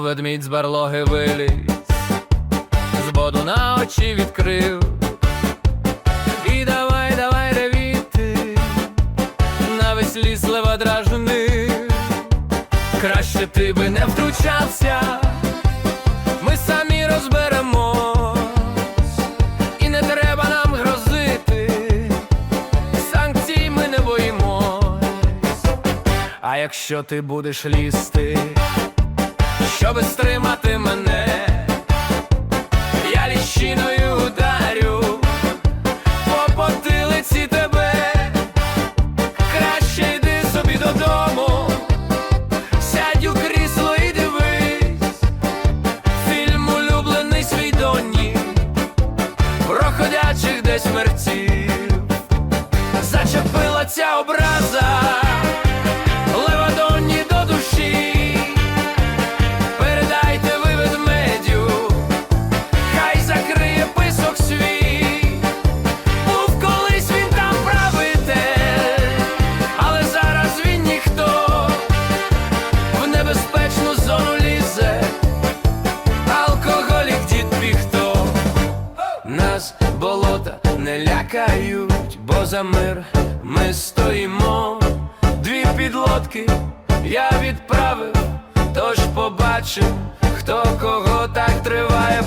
ведмідь з барлоги виліз, з боду на очі відкрив. І давай, давай ревіти, на весь ліс лева. Краще ти би не втручався, ми самі розберемось, і не треба нам грозити, санкцій ми не боїмось. А якщо ти будеш лізти, щоби стримати мене, я ліщиною ударю по потилиці тебе, краще йди собі додому, сядь у крісло і дивись, фільм улюблений свій доні, про ходячих десь мерців, зачепила ця образа, не лякають, бо за мир ми стоїмо. Дві підлодки я відправив, тож побачив, хто кого так триває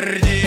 Смерді.